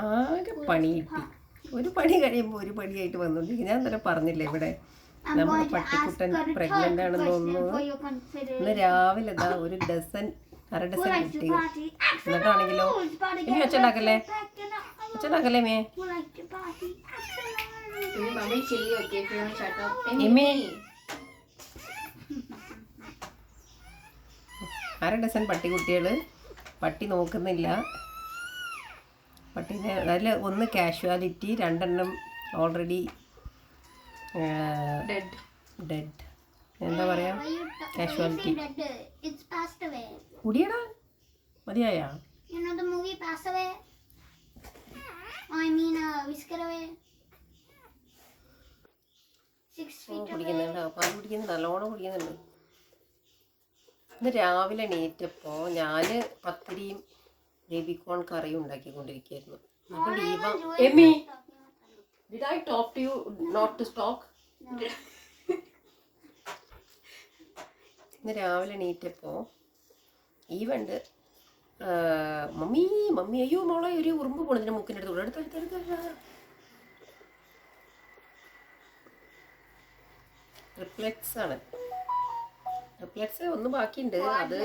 ആകെ പണി കിട്ടി ഒരു പണി കഴിയുമ്പോൾ ഒരു പണിയായിട്ട് വന്നോണ്ടിരിക്കും ഞാൻ തന്നെ പറഞ്ഞില്ലേ ഇവിടെ നമ്മുടെ പട്ടിക്കുട്ടൻ പ്രഗ്നന്റ് ആണെന്ന് തോന്നുന്നു ഇന്ന്. രാവിലെ ദാ ഒരു ഡസൻ അര ഡസൻ party? എന്നിട്ടാണെങ്കിലോ ഇനി the- ഒച്ചണ്ടാക്കല്ലേ മേ. അര ഡസൻ പട്ടിക്കുട്ടികൾ പട്ടി നോക്കുന്നില്ല പട്ടീനെ അതിൽ ഒന്ന് കാഷ്വാലിറ്റി രണ്ടെണ്ണം ഓൾറെഡി Dead. ഡെഡ് എന്താ പറയാ കാഷ്വാലിറ്റി. കുടിയടാ മതിയായ You know the movie Pass Away? I mean, uh, Whisker Away. Six feet away. കുടിക്കുന്നുണ്ട് പാൽ കുടിക്കുന്നുണ്ട് നല്ലോണം കുടിക്കുന്നുണ്ട് ഇന്ന് രാവിലെ എണീറ്റപ്പോൾ ഞാൻ പത്തിരിയും ബേബിക്കോൺ കറി ഉണ്ടാക്കിക്കൊണ്ടിരിക്കുകയായിരുന്നു. അപ്പോൾ leave Emmy. Did I talk to you not to talk? ഇന്ന് രാവിലെ എണീറ്റപ്പോൾ ഈവണ്ട് മമ്മി മമ്മി അയ്യോ മോളെ ഒരു ഉറുമ്പ് പോണതിന്റെ മൂക്കിന്റെ അടുത്ത്. എടുത്ത് എടുത്ത് എടുത്ത് റിഫ്ലെക്സ് ആണ് ട്രിപ്ലെറ്റ്സ് ഒന്ന് ബാക്കിയുണ്ട്. അത്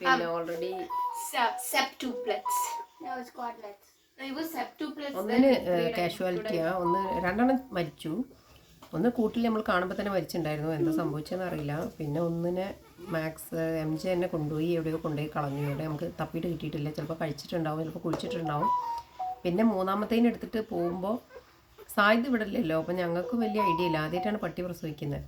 പിന്നെ ഓൾറെഡി സെപ്റ്റുപ്ലക്സ് was septuplets. ഒന്നിന് കാഷ്വാലിറ്റിയാ ഒന്ന് രണ്ടെണ്ണം മരിച്ചു. ഒന്ന് കൂട്ടിൽ നമ്മൾ കാണുമ്പോൾ തന്നെ മരിച്ചിട്ടുണ്ടായിരുന്നു എന്താ സംഭവിച്ചതെന്ന് അറിയില്ല. പിന്നെ ഒന്നിനെ മാക്സ് എം ജെ എന്നെ കൊണ്ടുപോയി എവിടെയോ കൊണ്ടുപോയി കളഞ്ഞു. ഇവിടെ നമുക്ക് തപ്പിയിട്ട് കിട്ടിയിട്ടില്ല. ചിലപ്പോൾ കഴിച്ചിട്ടുണ്ടാവും ചിലപ്പോൾ കുഴിച്ചിട്ടുണ്ടാവും പിന്നെ മൂന്നാമത്തേന് എടുത്തിട്ട് പോകുമ്പോൾ സാധ്യത ഇവിടെ ഇല്ലല്ലോ. അപ്പോൾ ഞങ്ങൾക്ക് വലിയ ഐഡിയ ഇല്ല. ആദ്യമായിട്ടാണ് പട്ടി പ്രസവിക്കുന്നത്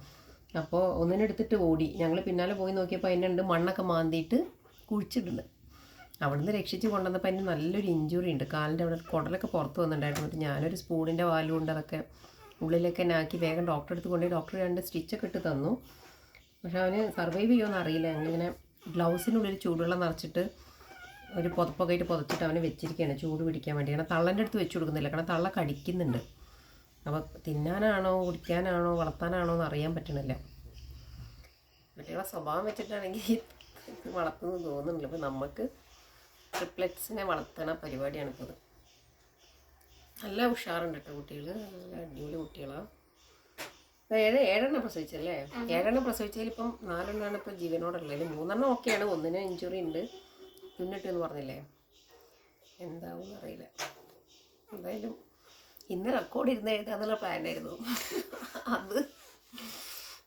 അപ്പോൾ ഒന്നിനെടുത്തിട്ട് ഓടി. ഞങ്ങൾ പിന്നാലെ പോയി നോക്കിയപ്പോൾ അതിനുണ്ട് മണ്ണൊക്കെ മാന്തിയിട്ട് കുഴിച്ചിട്ടുണ്ട് അവിടുന്ന് രക്ഷിച്ച് കൊണ്ടുവന്നപ്പോൾ അതിന് നല്ലൊരു ഇഞ്ചുറി ഉണ്ട്. കാലിന്റെ അവിടെ കുടലൊക്കെ പുറത്ത് വന്നിട്ടുണ്ടായിരുന്നു. എന്നിട്ട് ഞാനൊരു സ്പൂണിന്റെ വാലും കൊണ്ട് അതൊക്കെ ഉള്ളിലൊക്കെ ആക്കി വേഗം ഡോക്ടറെ അടുത്ത് കൊണ്ടുപോയി. ഡോക്ടർ രണ്ട് സ്റ്റിച്ചൊക്കെ ഇട്ട് തന്നു. പക്ഷെ അവന് സർവൈവ് ചെയ്യുമെന്ന് അറിയില്ല. ഞങ്ങളിങ്ങനെ ഗ്ലൗസിനുള്ളിൽ ചൂടുവെള്ളം നിറച്ചിട്ട് ഒരു പുതപ്പൊക്കെ ആയിട്ട് പുതച്ചിട്ട് അവനെ വെച്ചിരിക്കുകയാണ് ചൂട് പിടിക്കാൻ വേണ്ടി. കാരണം തള്ളന്റെ അടുത്ത് വെച്ച് കൊടുക്കുന്നില്ല. കാരണം തള്ള കടിക്കുന്നുണ്ട്. അപ്പോൾ തിന്നാനാണോ കുടിക്കാനാണോ വളർത്താനാണോ എന്ന് അറിയാൻ പറ്റണില്ല. കുട്ടികളെ സ്വഭാവം വെച്ചിട്ടാണെങ്കിൽ വളർത്തുന്നു തോന്നുന്നില്ല. അപ്പോൾ നമുക്ക് ട്രിപ്ലെറ്റ്സിനെ വളർത്തണ പരിപാടിയാണ് ഇപ്പോൾ ഇത് നല്ല ഉഷാറുണ്ട് കേട്ടോ കുട്ടികൾ അടിപൊളി കുട്ടികളാണ് ഏഴ് ഏഴെണ്ണം പ്രസവിച്ചല്ലേ? ഏഴെണ്ണം പ്രസവിച്ചതിൽ ഇപ്പം നാലെണ്ണമാണ് ഇപ്പം ജീവനോടുള്ളത്. മൂന്നെണ്ണം ഓക്കെയാണ്. ഒന്നിന് ഇഞ്ചുറി ഉണ്ട് തുന്നിട്ട് എന്ന് പറഞ്ഞില്ലേ? എന്താവും അറിയില്ല. എന്തായാലും ഇന്ന് റെക്കോർഡ് ഇരുന്ന് എഴുതാന്നുള്ള പ്ലാനായിരുന്നു അത്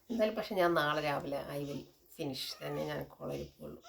എന്തായാലും പക്ഷെ ഞാൻ നാളെ രാവിലെ ഐ വിൽ ഫിനിഷ് തന്നെ ഞാൻ കോളേജിൽ പോകുള്ളൂ